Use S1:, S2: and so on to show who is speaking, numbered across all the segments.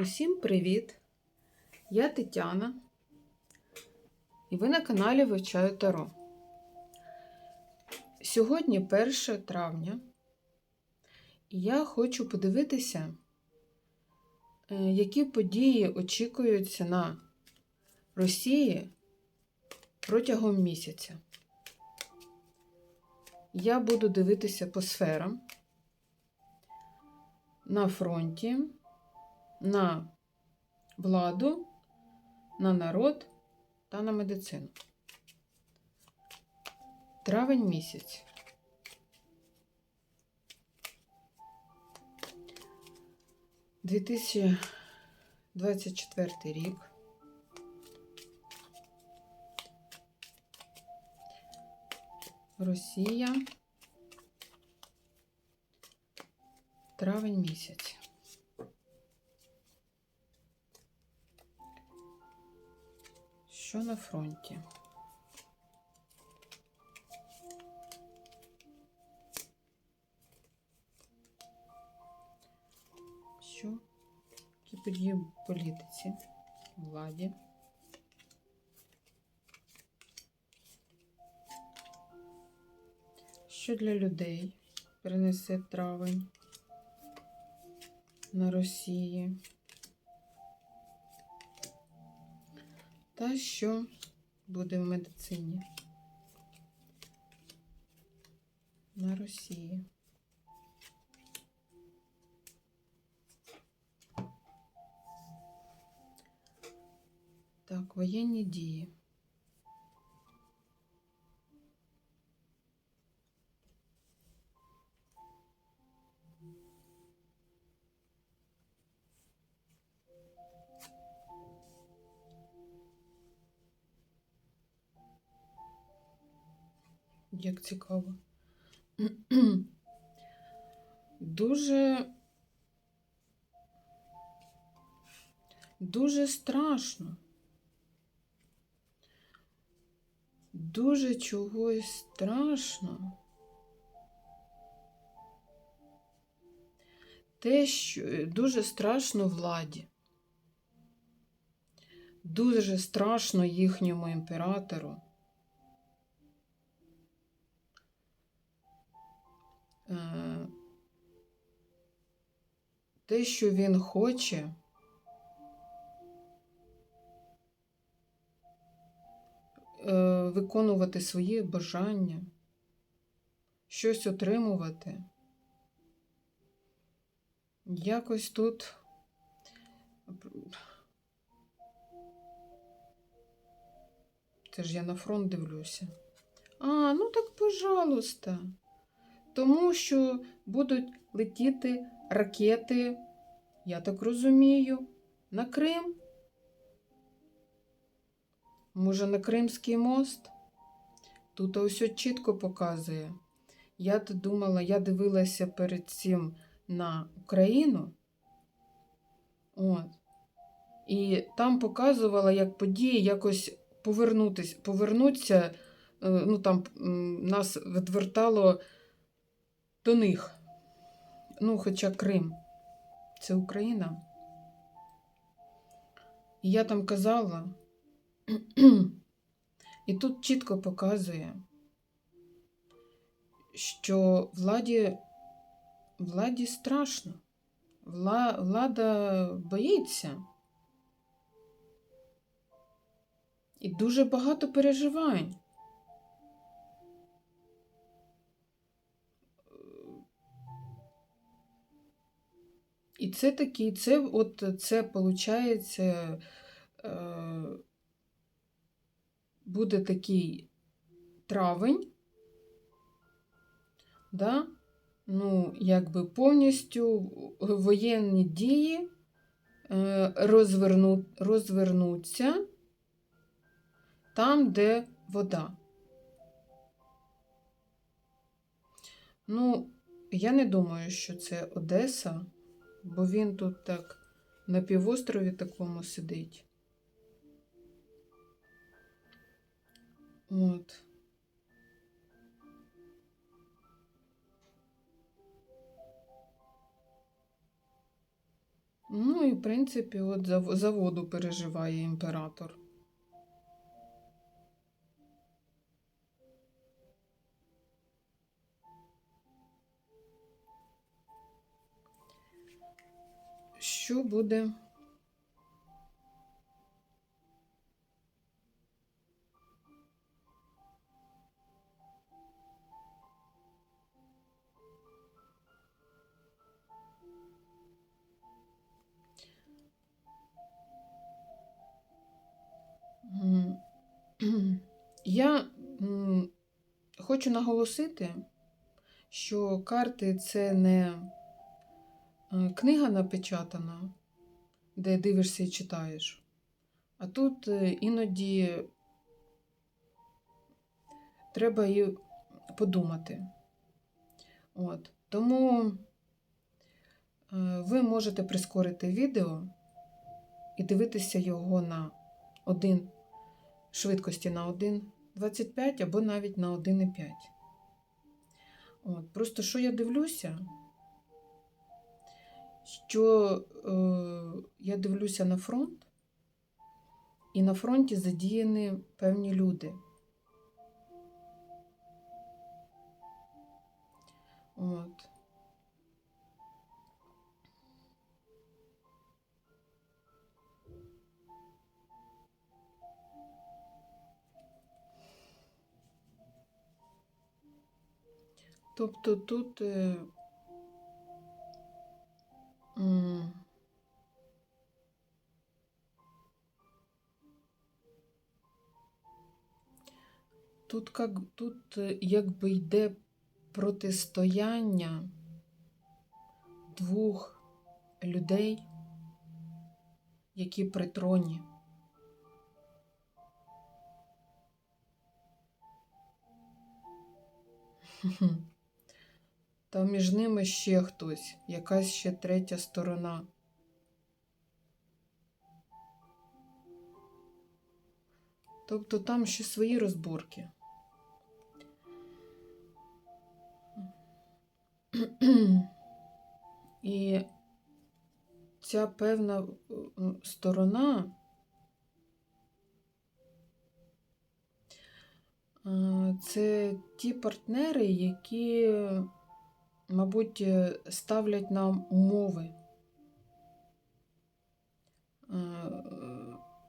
S1: Усім привіт! Я Тетяна, і ви на каналі Вивчаю Таро. Сьогодні 1 травня, і я хочу подивитися, е, які події очікуються на Росії протягом місяця. Я буду дивитися по сферам на фронті, на владу, на народ та на медицину. Травень місяць. Дві тисячі двадцять четвертий рік. Росія. Травень місяць. На фронті? Що? Події в політиці, владі? Що для людей принесе травень на Росії? Та що буде в медицині на Росії? Так, воєнні дії. Як цікаво. Дуже дуже страшно. Дуже чогось страшно. Те, що дуже страшно владі. Дуже страшно їхньому імператору. Те, що він хоче, е, виконувати свої бажання, щось отримувати. Якось тут це ж я на фронт дивлюся. А, ну так, пожалуйста тому що будуть летіти ракети, я так розумію, на Крим. Може, на Кримський мост? Тут ось чітко показує. Я думала, я дивилася перед цим на Україну. От. І там показувала, як події якось повернутися, повернуться. Е, ну, там нас відвертало до них. Ну, хоча Крим, це Україна. І я там казала, і тут чітко показує, що владі, владі страшно, Вла, влада боїться. І дуже багато переживань. І це такий, це от це виходить, е, буде такий травень, да? ну, якби повністю воєнні дії е, розверну, розвернуться там, де вода. Ну, я не думаю, що це Одеса бо він тут так на півострові такому сидить. От. Ну і, в принципі, от за, воду переживає імператор. Що буде? Я хочу наголосити, що карти це не книга напечатана, де дивишся і читаєш. А тут е, іноді треба і подумати. От. Тому е, ви можете прискорити відео і дивитися його на 1 швидкості на 1,25 або навіть на 1,5. От. Просто що я дивлюся, що е, я дивлюся на фронт, і на фронті задіяні певні люди. От. Тобто тут м, тут, как, тут е, якби йде протистояння двох людей, які при троні. Та між ними ще хтось, якась ще третя сторона. Тобто там ще свої розборки. І ця певна сторона це ті партнери, які, мабуть, е, ставлять нам умови е,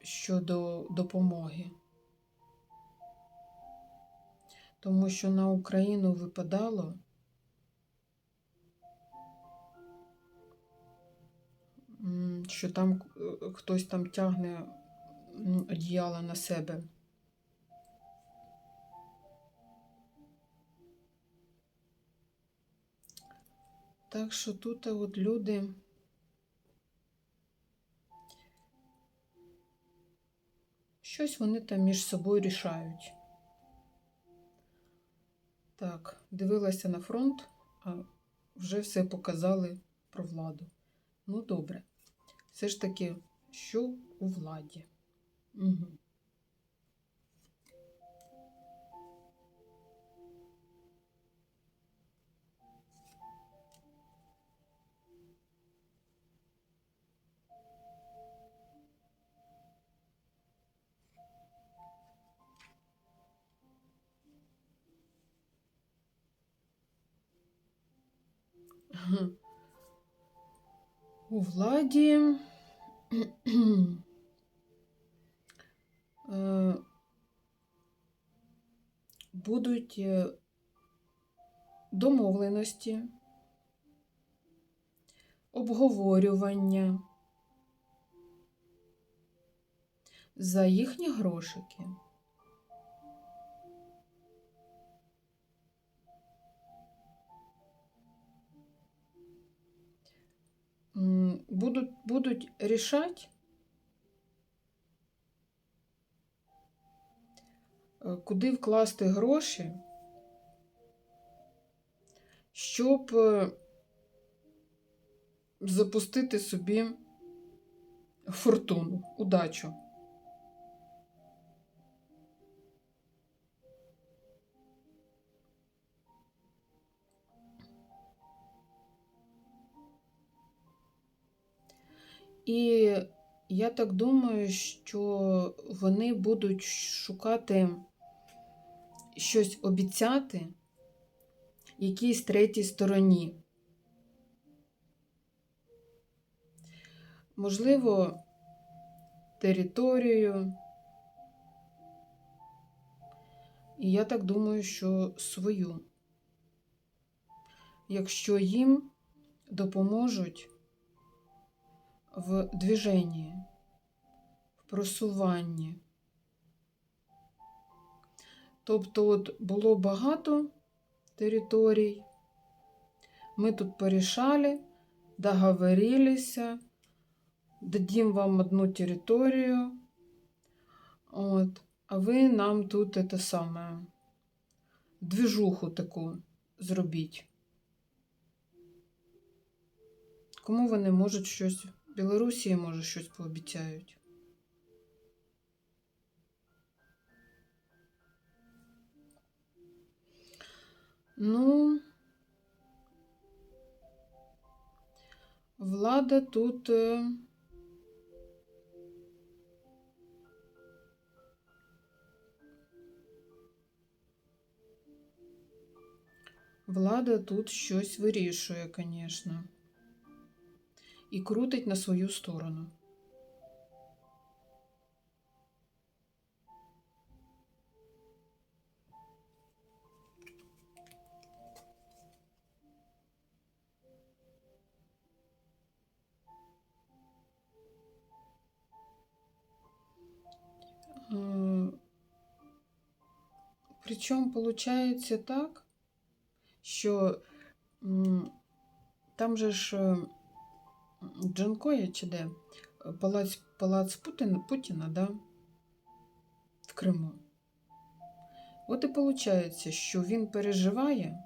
S1: щодо допомоги. Тому що на Україну випадало. що там е, хтось там тягне одіяло на себе. Так що тут от люди. Щось вони там між собою рішають. Так, дивилася на фронт, а вже все показали про владу. Ну, добре. Все ж таки, що у владі? Угу. У владі е, будуть е, домовленості, обговорювання за їхні грошики. Будуть, будуть рішати, е, куди вкласти гроші, щоб е, запустити собі фортуну, удачу. І я так думаю, що вони будуть шукати щось обіцяти якійсь третій стороні. Можливо, територію. І я так думаю, що свою. Якщо їм допоможуть в движенні, в просуванні. Тобто, от було багато територій, ми тут порішали, договорилися, дадим вам одну територію, от, а ви нам тут це саме движуху таку зробіть. Кому вони можуть щось, Білорусі може щось пообіцяють. Ну, влада тут. е, Влада тут щось вирішує, звісно. І крутить на свою сторону. Е, Причому виходить так, що там же ж е, Джанкоя чи де? Палац, палац Путіна, Путіна, да? В Криму. От і виходить, що він переживає.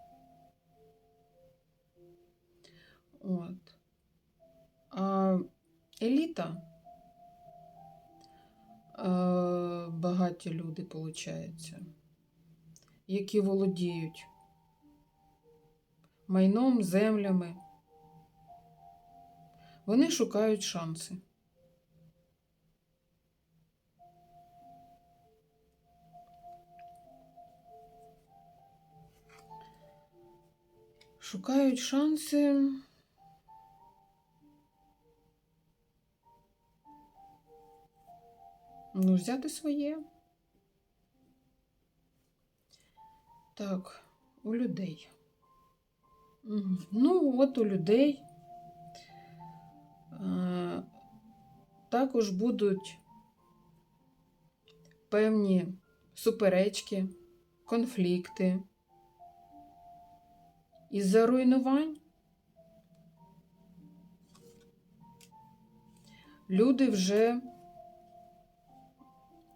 S1: От. А еліта, е, багаті люди, виходить, які володіють майном, землями. Вони шукають шанси. Шукають шанси. Ну, взяти своє. Так, у людей. Ну, от у людей також будуть певні суперечки, конфлікти. Із-за руйнувань люди вже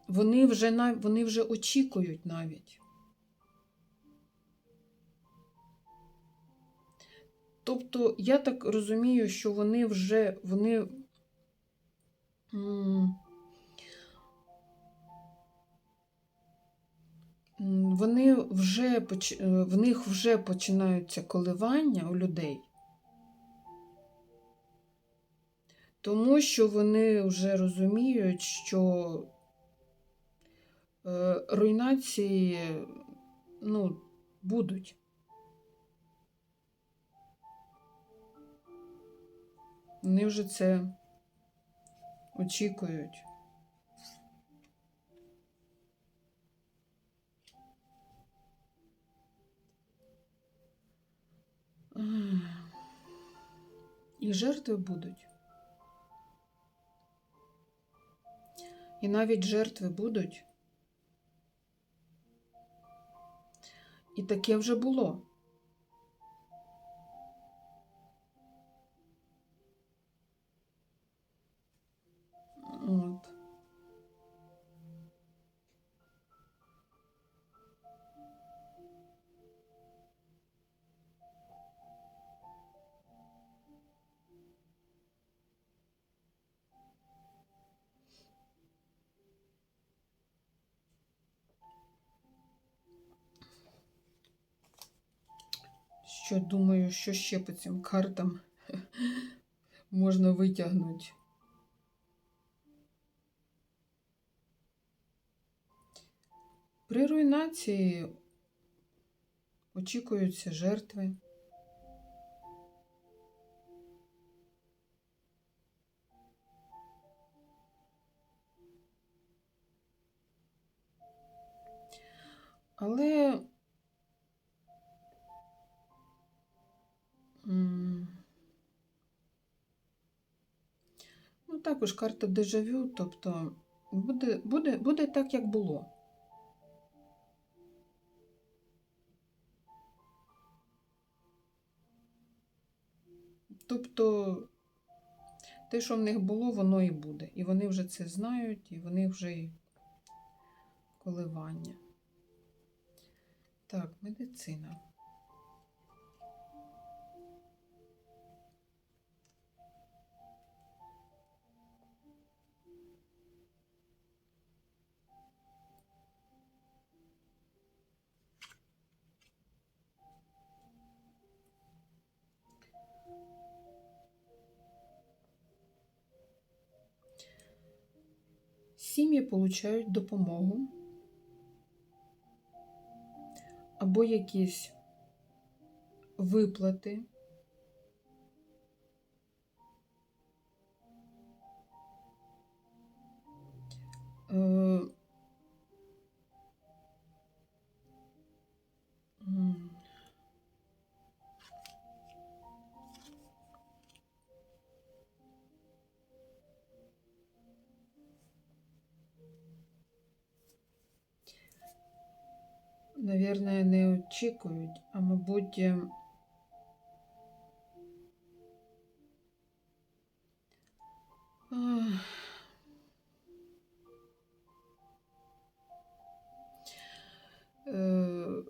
S1: вони вже вони вже очікують навіть. Тобто, я так розумію, що вони вже вони. Вони вже в них вже починаються коливання у людей, тому що вони вже розуміють, що е, руйнації ну, будуть. Вони вже це очікують. І жертви будуть. І навіть жертви будуть. І таке вже було. що думаю, що ще по цим картам можна витягнути. При руйнації очікуються жертви. Але також карта дежавю, тобто буде, буде, буде так, як було. Тобто те, що в них було, воно і буде. І вони вже це знають, і вони вже і коливання. Так, медицина. Сім'ї получають допомогу або якісь виплати. Наверное, не очікують, а мабуть. е, е,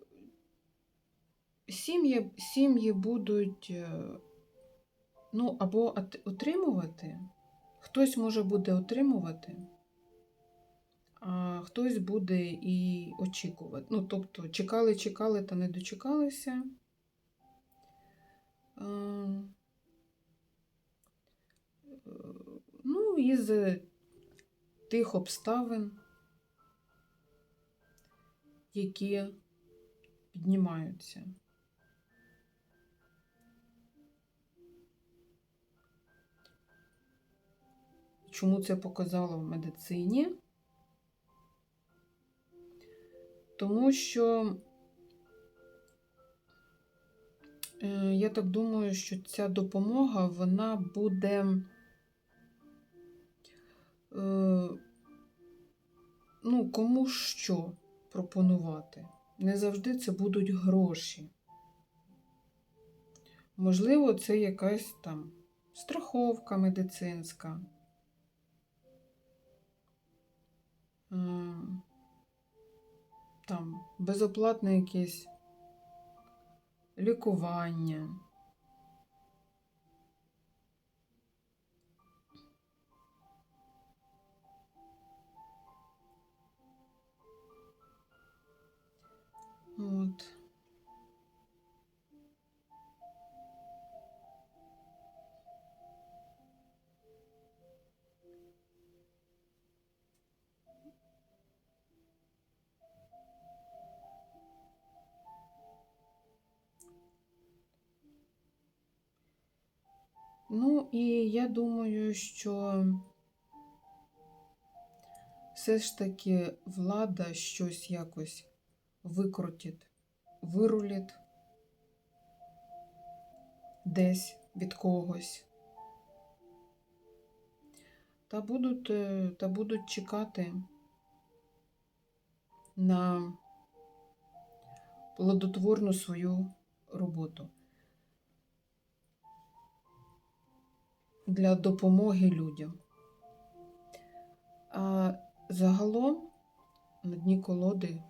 S1: Сім'ї, сім'ї будуть е, ну, або от- отримувати, хтось може буде отримувати, а хтось буде і очікувати. Ну, тобто, чекали, чекали та не дочекалися. Ну, із тих обставин, які піднімаються. Чому це показало в медицині? Тому що е, я так думаю, що ця допомога вона буде е, ну, кому що пропонувати. Не завжди це будуть гроші. Можливо, це якась там страховка медицинська. Там безоплатне якесь лікування. От. Ну, і я думаю, що все ж таки влада щось якось викрутить, вирулить десь від когось. Та будуть, е, та будуть чекати на плодотворну свою роботу для допомоги людям. А загалом на дні колоди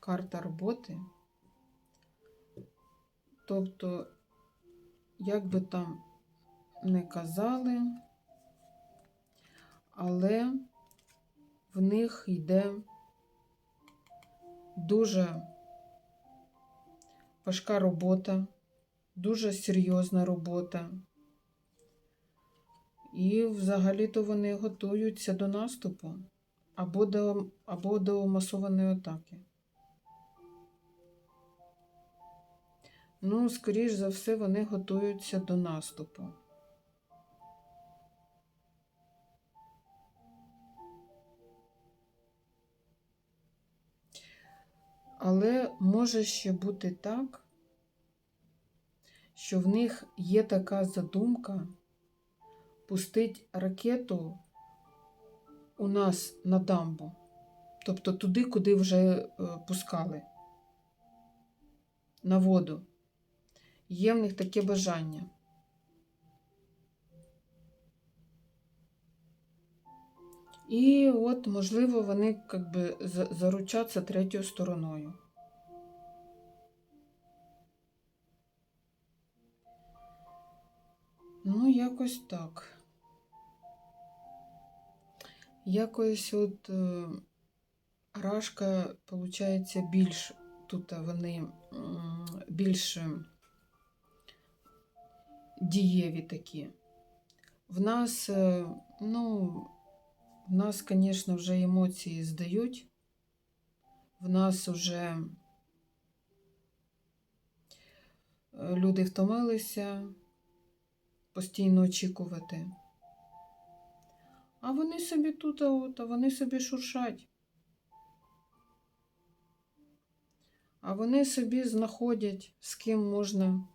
S1: карта роботи. Тобто, як би там не казали, але в них йде дуже важка робота, дуже серйозна робота. І взагалі-то вони готуються до наступу або до, або до масованої атаки. Ну, скоріш за все, вони готуються до наступу. Але може ще бути так, що в них є така задумка пустити ракету у нас на дамбу, тобто туди, куди вже е, пускали, на воду. Є в них таке бажання. І от, можливо, вони как би, заручаться третьою стороною. Ну, якось так. Якось от е, Рашка, виходить, більш тут вони більш е, дієві такі. В нас, е, ну, в нас, звісно, вже емоції здають. В нас вже люди втомилися постійно очікувати. А вони собі тут, а от, а вони собі шуршать. А вони собі знаходять, з ким можна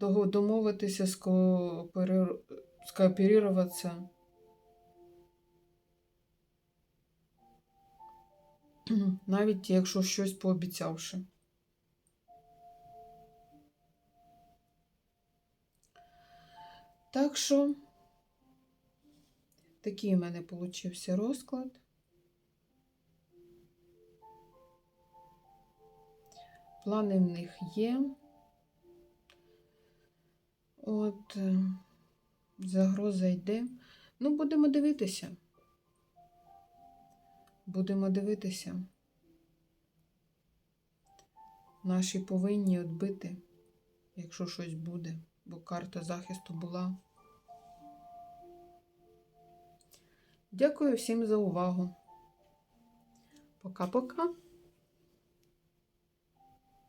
S1: домовитися, скооперуватися. Навіть якщо щось пообіцявши. Так що такий у мене получився розклад. Плани в них є. От, е, загроза йде. Ну, будемо дивитися. Будемо дивитися. Наші повинні відбити, якщо щось буде, бо карта захисту була. Дякую всім за увагу. Пока-пока.